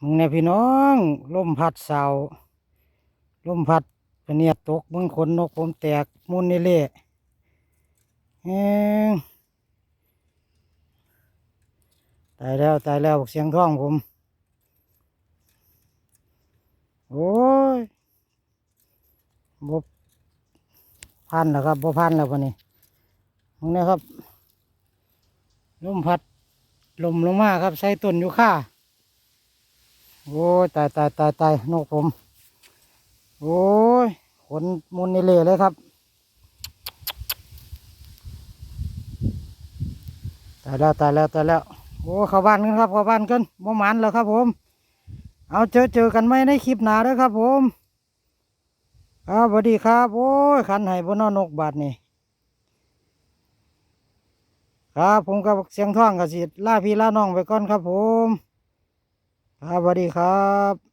มึงเนี่ยพี่น้องลมพัดเสาลมพัดเปเนียตกมึงขนนกผมแตกมุนนี่เละเองตายแล้วตายแล้วเสียงท้องผม โอ้ยบพันแล้วครับบพันแล้วปะนี่ตรงนี้ครับลมพัดลมลงมาครับใส่ต้นอยู่ค่า โอ้ยตายตายตายตายนกผม โอ้ยขนมุนในเละเลยครับ ตายแล้วตายแล้วตายแล้ว โอ้เข้าบ้านกันครับเข้าบ้านกันบ่หมันแล้วครับผม เอาเจอเจอกันไหมในคลิปหนาเด้อครับผมครับสวัสดีครับ โอ้ยขันไห้บนนอนนกบาดนี่ครับผมกับเสียงท่องกับสิล่าพี่ล่าน้องไปก่อนครับผม ครับสวัสดีครับ